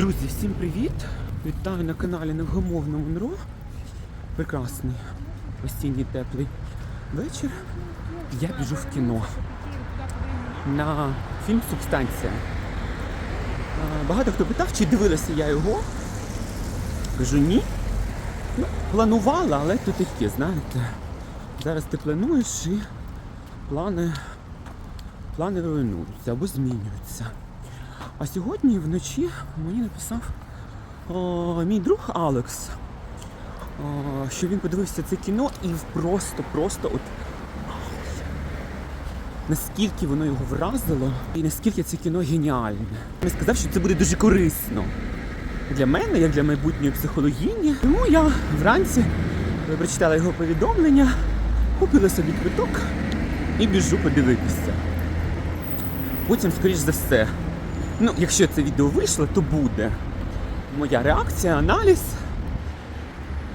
Друзі, всім привіт! Вітаю на каналі Невгомовно Монро. Прекрасний осінній теплий вечір. Я біжу в кіно на фільм Субстанція. Багато хто питав, чи дивилася я його. Кажу ні. Ну, планувала, але то таке, знаєте. Зараз ти плануєш і плани, плани руйнуються або змінюються. А сьогодні вночі мені написав о, мій друг Алекс, о, що він подивився це кіно і просто, просто от наскільки воно його вразило і наскільки це кіно геніальне. Він сказав, що це буде дуже корисно для мене, як для майбутньої психологіні. Тому я вранці прочитала його повідомлення, купила собі квиток і біжу подивитися. Потім, скоріш за все, ну, якщо це відео вийшло, то буде моя реакція, аналіз.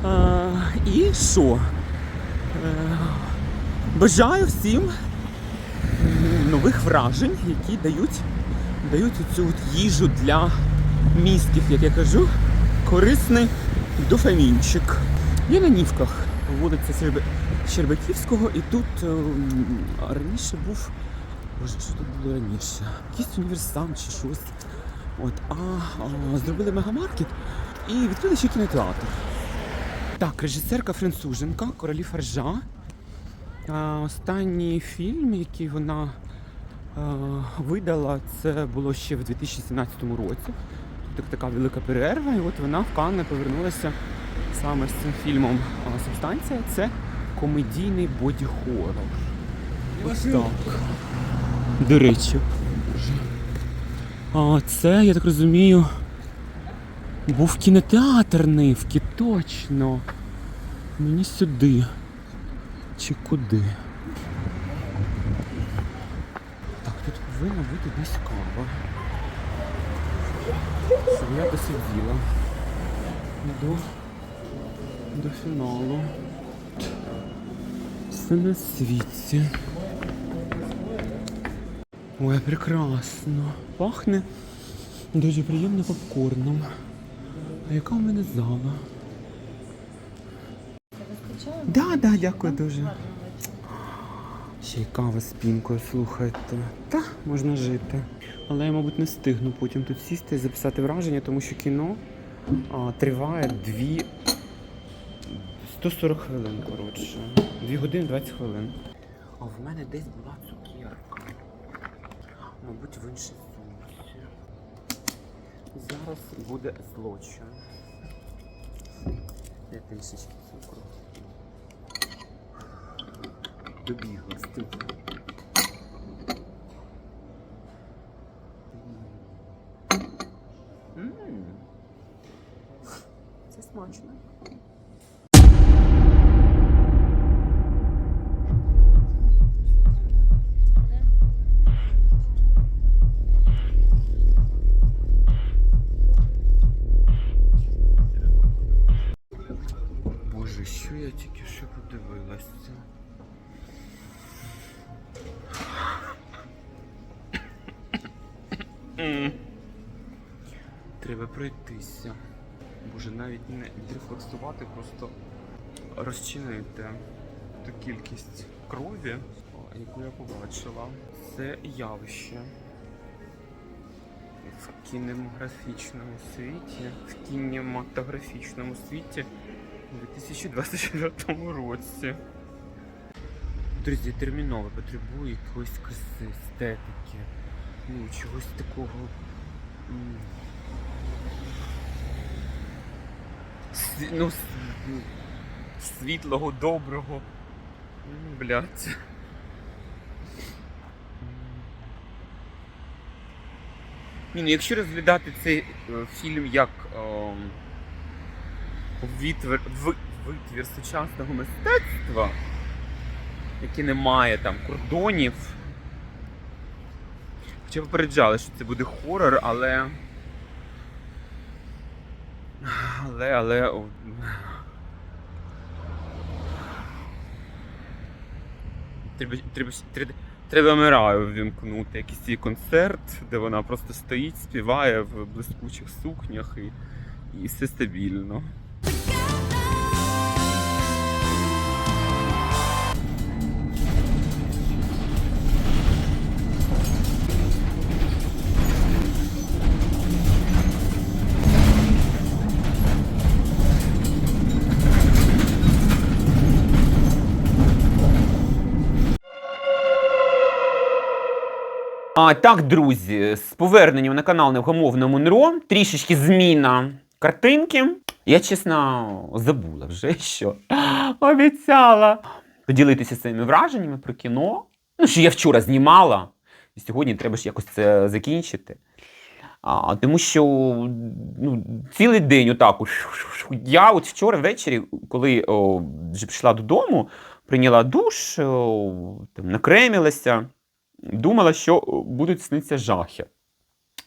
А, і що? Е, бажаю всім нових вражень, які дають, дають цю їжу для мізків, як я кажу, корисний дофамінчик. Я на Нівках, вулиця Щербаківського, і тут ем, раніше був. Боже, що тут було раніше? Якийсь універсам чи щось. От, а, а зробили мегамаркет і відкрили ще кінотеатр. Так, режисерка француженка, королі Фаржа. А, останній фільм, який вона а, видала, це було ще в 2017 році. Тут така велика перерва, і от вона в Канне повернулася саме з цим фільмом а, Субстанція. Це комедійний боді-хоррор. Ось так. До речі. А це, я так розумію, був кінотеатр Нивки, точно. Мені сюди. Чи куди? Так, тут повинна бути десь кава. Щоб я досиділа. До, до фіналу. Все на світі. Ой, прекрасно. Пахне дуже приємно попкорном. А яка у мене зала? Да, да, дякую дуже. Ще й кава з пінкою, слухайте. Та, можна жити. Але я, мабуть, не встигну потім тут сісти і записати враження, тому що кіно а, триває дві 140 хвилин, коротше. 2 години 20 хвилин. А в мене десь була. Мабуть, в іншій сумці. Зараз буде злочин. Я трішечки цукру. Добігла, стигла. Це смачно. Пройтися. Боже, навіть не відрефлексувати, просто розчинити ту кількість крові, яку я побачила. Це явище в кінематографічному світі, в кінематографічному світі у 2024 році. Друзі, терміново потребую якоїсь естетики, ну, чогось такого. Ну, світлого, доброго. М, Блядь. Ні, ну якщо розглядати цей е, фільм як ем, витвір, ви- витвір сучасного мистецтва, який не має там кордонів. Хоча попереджали, що це буде хорор, але. Але, але. Треба, треба, треба, Мираю ввімкнути якийсь цей концерт, де вона просто стоїть, співає в блискучих сукнях і, і все стабільно. А, так, друзі, з поверненням на канал Невгамовне Монро, трішечки зміна картинки. Я, чесно, забула вже, що обіцяла поділитися своїми враженнями про кіно. Ну, що я вчора знімала, і сьогодні треба ж якось це закінчити. А, тому що ну, цілий день отак. Я от вчора ввечері, коли о, вже прийшла додому, прийняла душ, о, там, накремілася, думала, що будуть снитися жахи.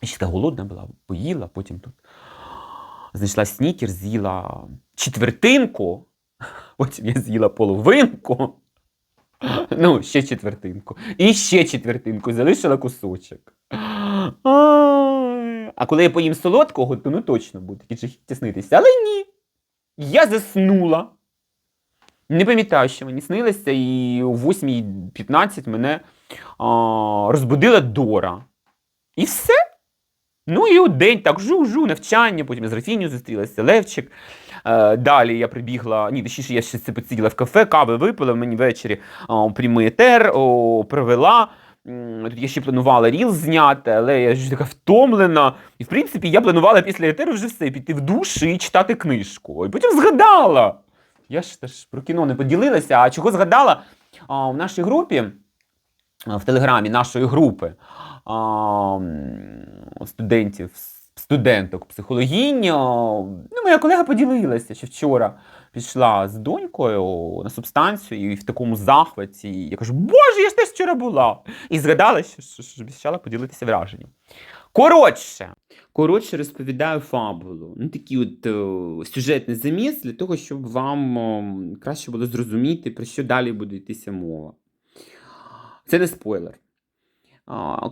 І ще така голодна була, поїла, потім тут знайшла снікер, з'їла четвертинку, потім я з'їла половинку. Ну, ще четвертинку. І ще четвертинку, залишила кусочок. А коли я поїм солодкого, то ну точно буде такі жахіття снитися. Але ні. Я заснула. Не пам'ятаю, що мені снилося, і о 8.15 мене розбудила Дора. І все. Ну і от день так жу-жу, навчання, потім я з Рафіню зустрілася, Левчик. Е, далі я прибігла, ні, точніше, я ще це посиділа в кафе, кави випила, мені ввечері прямий етер о, провела. Тут я ще планувала ріл зняти, але я ж така втомлена. І в принципі я планувала після етеру вже все піти в душ і читати книжку. І потім згадала. Я ж теж про кіно не поділилася, а чого згадала? А, в нашій групі, в телеграмі нашої групи студентів, студенток психологінь. Ну, моя колега поділилася, що вчора пішла з донькою на субстанцію і в такому захваті. Я кажу, Боже, я ж теж вчора була. І згадала, що, що, що обіцяла поділитися враженням. Коротше, коротше, розповідаю фабулу. Ну, такий от е, сюжетний заміс для того, щоб вам е, краще було зрозуміти, про що далі буде йтися мова. Це не спойлер.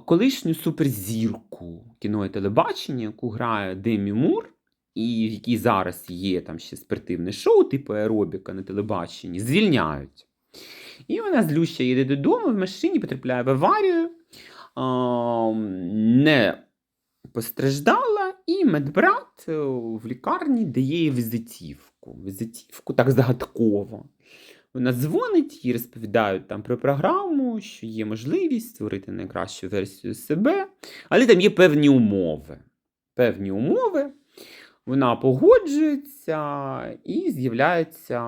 Колишню суперзірку кіно і телебачення, яку грає Демі Мур, і в якій зараз є там ще спортивне шоу, типу аеробіка на телебаченні, звільняють. І вона злюща їде додому в машині, потрапляє в аварію, не постраждала, і медбрат е, в лікарні дає їй візитівку. Візитівку так загадково. Вона дзвонить і розповідають там про програму, що є можливість створити найкращу версію себе, але там є певні умови. Певні умови. Вона погоджується і з'являється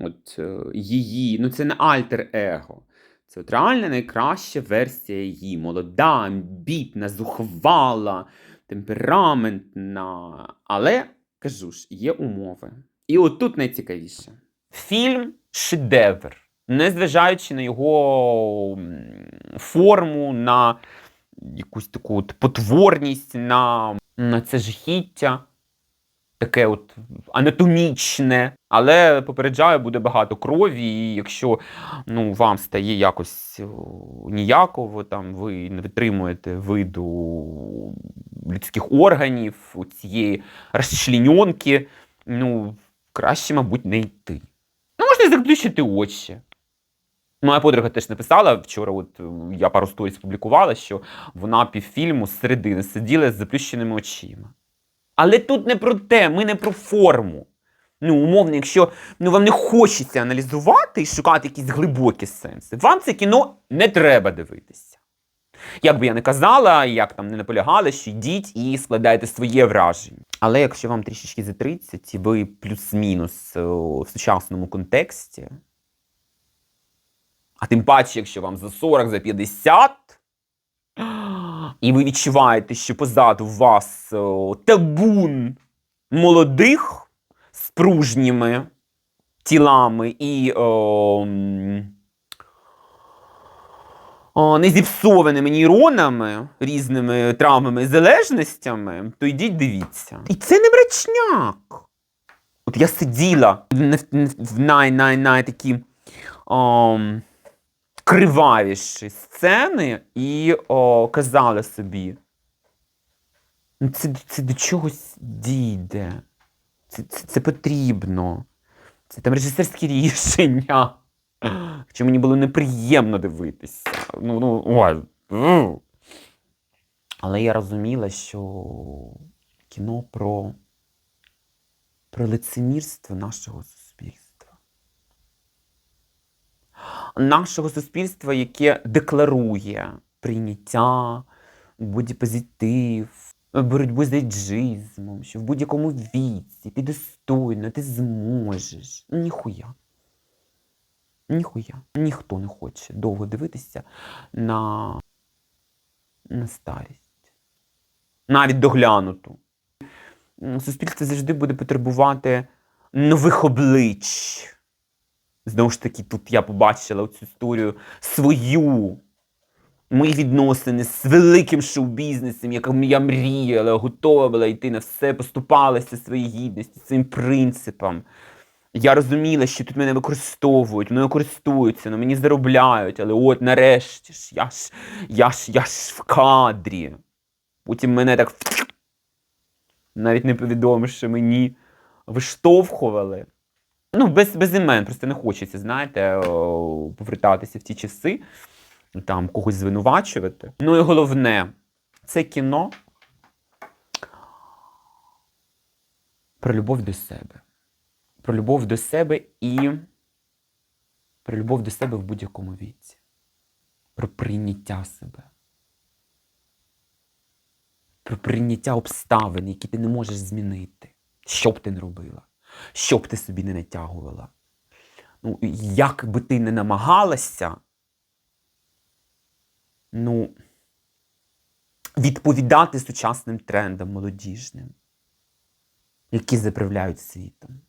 от, е, її, ну це не альтер-его. Це от реальна найкраща версія її. Молода, амбітна, зухвала, темпераментна. Але, кажу ж, є умови. І от тут найцікавіше. Фільм шедевр, незважаючи на його форму, на якусь таку от потворність, на, на це жахіття, таке от анатомічне. Але попереджаю, буде багато крові, і якщо ну, вам стає якось ніяково, там, ви не витримуєте виду людських органів, цієї розчленьонки, ну, краще, мабуть, не йти. Ну, заплющити очі. Моя подруга теж написала вчора, от я пару сторіс публікувала, що вона півфільму з середини сиділа з заплющеними очима. Але тут не про те, ми не про форму. Ну, умовно, якщо ну, вам не хочеться аналізувати і шукати якісь глибокі сенси, вам це кіно не треба дивитися. Як би я не казала, як там не наполягала, що йдіть і складайте своє враження. Але якщо вам трішечки за 30, і ви плюс-мінус е, в сучасному контексті, а тим паче, якщо вам за 40, за 50, і ви відчуваєте, що позаду вас табун молодих з пружніми тілами і о, м, о, незіпсованими нейронами, різними травмами і залежностями, то йдіть дивіться. І це не брачняк. От я сиділа в, най-най-най такі. ом, вкривавіші сцени і о, казали собі. Ну, це, це до чогось дійде. Це, це, це потрібно. Це там режисерські рішення. Хоча мені було неприємно дивитися. Ну, ну, ой. Але я розуміла, що кіно про, про лицемірство нашого суспільства. Нашого суспільства, яке декларує прийняття, бодіпозитив, боротьбу з ейджизмом, що в будь-якому віці ти достойно, ти зможеш. Ніхуя. Ніхуя. Ніхто не хоче довго дивитися на, на старість. Навіть доглянуту. Суспільство завжди буде потребувати нових облич. Знову ж таки, тут я побачила цю історію свою. Мої відносини з великим шоу-бізнесом, яким я мріяла, готова була йти на все, поступалася своїй гідності, своїм принципам. Я розуміла, що тут мене використовують, мною користуються, на мені заробляють, але от нарешті ж я ж, я ж, я ж в кадрі. Потім мене так навіть не повідомивши мені, виштовхували. Ну, без, без імен, просто не хочеться, знаєте, повертатися в ті часи, там когось звинувачувати. Ну і головне, це кіно про любов до себе. Про любов до себе і про любов до себе в будь-якому віці. Про прийняття себе. Про прийняття обставин, які ти не можеш змінити. Що б ти не робила, що б ти собі не натягувала. Ну, як би ти не намагалася, ну, відповідати сучасним трендам молодіжним, які заправляють світом.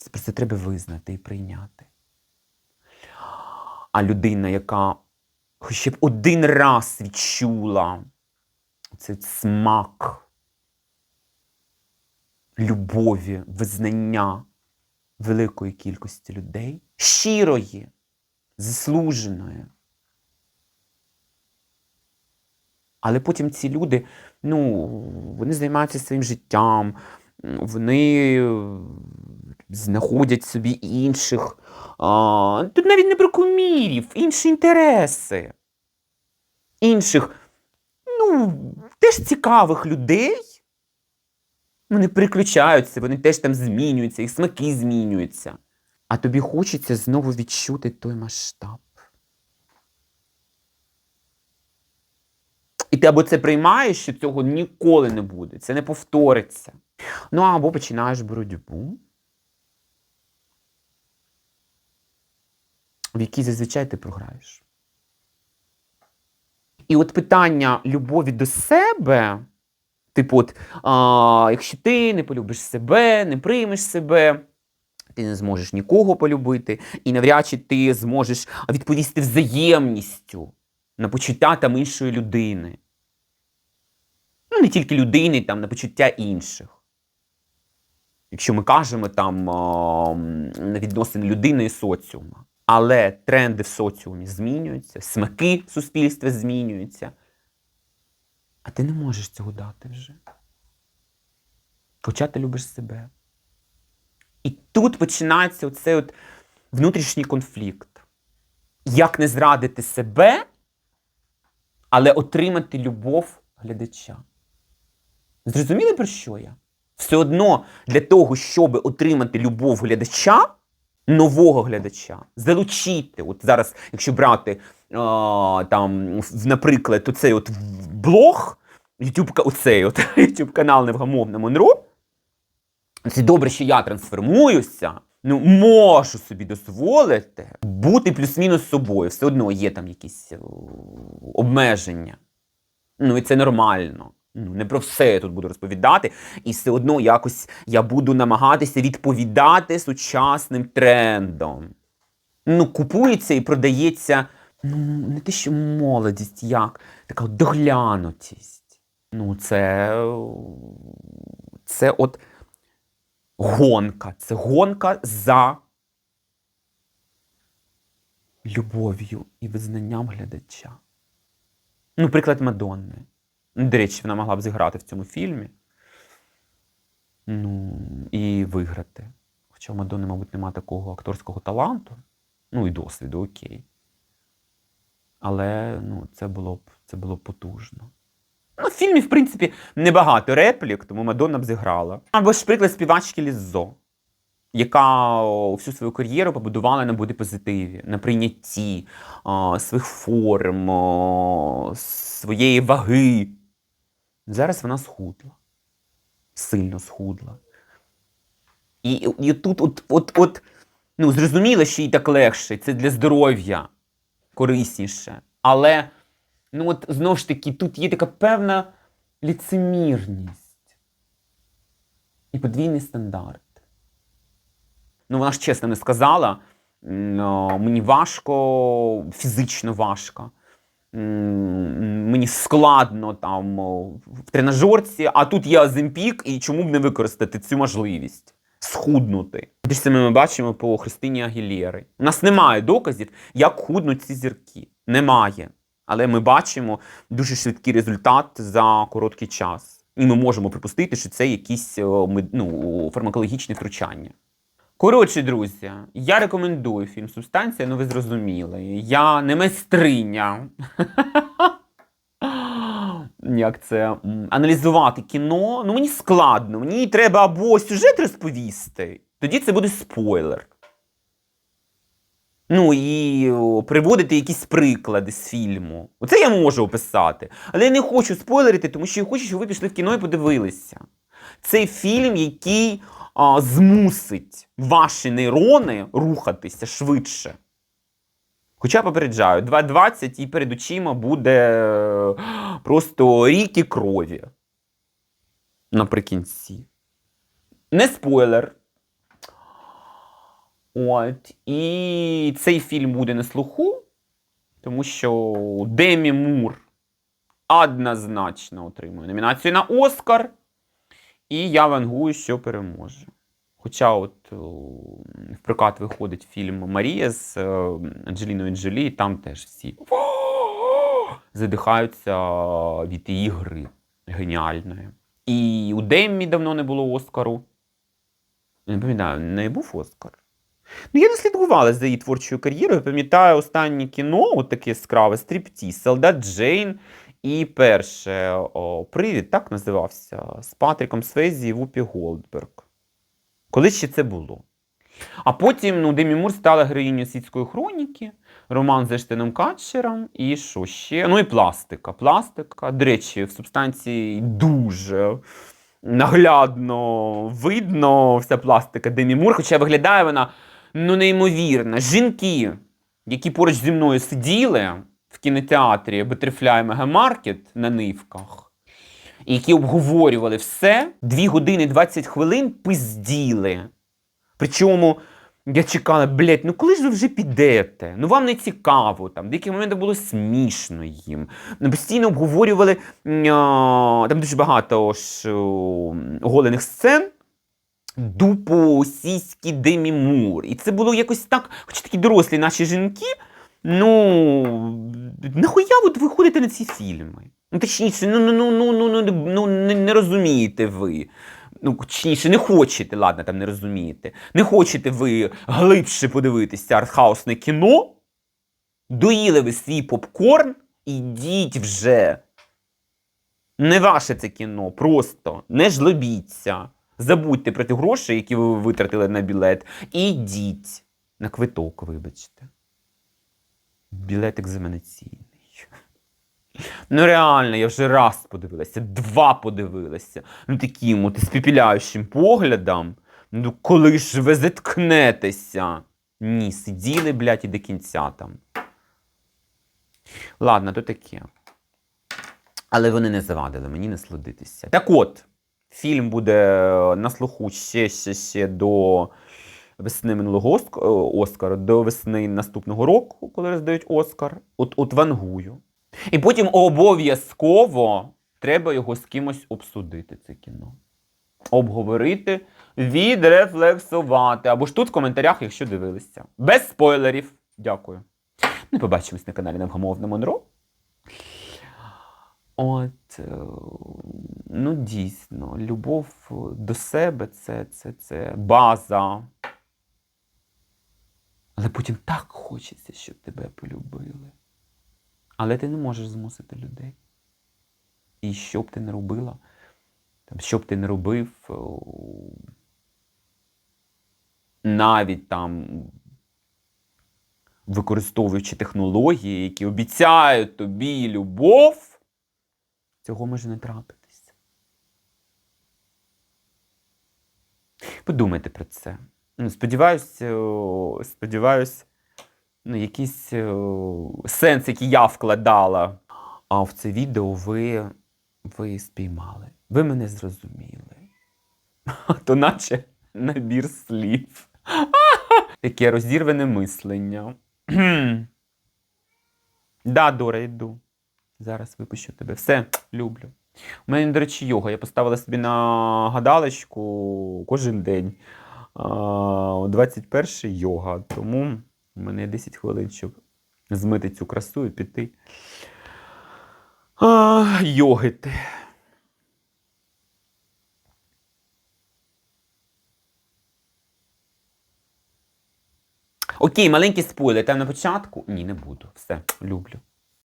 Це просто треба визнати і прийняти. А людина, яка хоча б один раз відчула цей смак любові, визнання великої кількості людей, щирої, заслуженої. Але потім ці люди, ну, вони займаються своїм життям, вони знаходять собі інших. А, тут навіть не про кумірів, інші інтереси. Інших, ну, теж цікавих людей. Вони переключаються, вони теж там змінюються, їх смаки змінюються. А тобі хочеться знову відчути той масштаб. І ти або це приймаєш, що цього ніколи не буде, це не повториться. Ну або починаєш боротьбу, в якій зазвичай ти програєш. І от питання любові до себе, типу, от, а, якщо ти не полюбиш себе, не приймеш себе, ти не зможеш нікого полюбити, і навряд чи ти зможеш відповісти взаємністю на почуття там іншої людини. Ну, не тільки людини, там, на почуття інших. Якщо ми кажемо там на відносини людини і соціума. Але тренди в соціумі змінюються, смаки в суспільстві змінюються. А ти не можеш цього дати вже. Хоча ти любиш себе. І тут починається оцей от внутрішній конфлікт. Як не зрадити себе, але отримати любов глядача. Зрозуміли, про що я? Все одно для того, щоб отримати любов глядача, нового глядача, залучити. От зараз, якщо брати а, там, наприклад, оцей от блог, YouTube, оцей от YouTube канал Невгамовна Монро, це добре, що я трансформуюся. Ну, можу собі дозволити бути плюс-мінус собою. Все одно є там якісь обмеження. Ну, і це нормально. Ну, не про все я тут буду розповідати, і все одно якось я буду намагатися відповідати сучасним трендам. Ну, купується і продається ну, не те, що молодість, як така доглянутість. Ну, це, це от гонка. Це гонка за любов'ю і визнанням глядача. Ну, приклад Мадонни. До речі, вона могла б зіграти в цьому фільмі. Ну, і виграти. Хоча у Мадонни, мабуть, немає такого акторського таланту, ну і досвіду, окей. Але ну, це, було б, це було б потужно. Ну, в фільмі, в принципі, небагато реплік, тому Мадонна б зіграла. Або ж приклад співачки Ліззо, яка всю свою кар'єру побудувала на бодипозитиві, на прийнятті о, своїх форм, о, своєї ваги. Зараз вона схудла. Сильно схудла. І, і тут, от, от, от, ну, зрозуміло, що їй так легше, це для здоров'я корисніше. Але, ну от знову ж таки, тут є така певна ліцемірність і подвійний стандарт. Ну, вона ж чесно не сказала. Мені важко, фізично важко. Мені складно там в тренажерці, а тут є Азимпік, і чому б не використати цю можливість схуднути? Саме ми бачимо по Христині Агілєри. У нас немає доказів, як худнуть ці зірки. Немає. Але ми бачимо дуже швидкий результат за короткий час. І ми можемо припустити, що це якісь ну, фармакологічні втручання. Коротше, друзі, я рекомендую фільм Субстанція, ну ви зрозуміли. Я не майстриня. Як це аналізувати кіно? Ну мені складно. Мені треба або сюжет розповісти, тоді це буде спойлер. Ну і приводити якісь приклади з фільму. Оце я можу описати. Але я не хочу спойлерити, тому що я хочу, щоб ви пішли в кіно і подивилися. Це фільм, який а, змусить ваші нейрони рухатися швидше. Хоча попереджаю, 2.20 і перед очима буде е, просто ріки крові. Наприкінці. Не спойлер. От. І цей фільм буде на слуху, тому що Демі Мур однозначно отримує номінацію на Оскар. І я вангую, що переможе. Хоча от в прокат виходить фільм Марія з е, Анджеліною Джолі, і там теж всі задихаються від її гри геніальної. І у Деммі давно не було Оскару. Не пам'ятаю, не був Оскар. Ну, я не слідкувала за її творчою кар'єрою. Пам'ятаю останнє кіно, от таке яскраве, стріптіз, Солдат Джейн і перше о, Привід, так називався, з Патріком Свезі і Вупі Голдберг. Коли ще це було? А потім ну, Демі Мур стала героїнею світської хроніки, роман з Ештеном Катчером, і що ще? Ну і пластика. Пластика. До речі, в субстанції дуже наглядно видно вся пластика Демі Мур, хоча виглядає вона ну, неймовірно. Жінки, які поруч зі мною сиділи в кінотеатрі Butterfly Мегамаркет на нивках, які обговорювали все, 2 години 20 хвилин пизділи. Причому я чекала, блядь, ну коли ж ви вже підете? Ну вам не цікаво. Там в деяких моментах було смішно їм. Ну, постійно обговорювали там дуже багато ж оголених сцен. Дупу, сіські, Демі Мур. І це було якось так, хоч такі дорослі наші жінки. Ну, нахуя от ви ходите на ці фільми? Ну, точніше, ну, ну, ну, ну, ну, ну, ну не, не розумієте ви. Ну, точніше, не хочете, ладно, там не розумієте. Не хочете ви глибше подивитися артхаусне кіно? Доїли ви свій попкорн? Ідіть вже. Не ваше це кіно, просто не жлобіться. Забудьте про ті гроші, які ви витратили на білет, і йдіть на квиток, вибачте. Білет екзаменаційний. Ну реально, я вже раз подивилася, два подивилася. Ну таким от спіпіляючим поглядом. Ну коли ж ви заткнетеся? Ні, сиділи, блядь, і до кінця там. Ладно, то таке. Але вони не завадили мені насладитися. Так от, фільм буде на слуху ще, ще, ще до весни минулого е, Оскара, до весни наступного року, коли роздають Оскар. От, от вангую. І потім обов'язково треба його з кимось обсудити, це кіно. Обговорити, відрефлексувати. Або ж тут в коментарях, якщо дивилися. Без спойлерів. Дякую. Ну, побачимось на каналі Невгамовна Монро. От, е, ну дійсно, любов до себе це, це, це база. Але потім так хочеться, щоб тебе полюбили. Але ти не можеш змусити людей. І що б ти не робила, там, що б ти не робив, навіть там використовуючи технології, які обіцяють тобі любов, цього може не трапитися. Подумайте про це. Сподіваюсь, сподіваюсь, ну, якийсь сенс, який я вкладала. А в це відео ви, ви спіймали. Ви мене зрозуміли. То наче набір слів. Таке розірване мислення. да, Дора, йду. Зараз випущу тебе. Все, люблю. У мене, до речі, йога. Я поставила собі на гадалочку кожен день. О 21 йога. Тому у мене є 10 хвилин, щоб змити цю красу і піти. А, йогити. Окей, маленький спойлер. Там на початку? Ні, не буду. Все, люблю.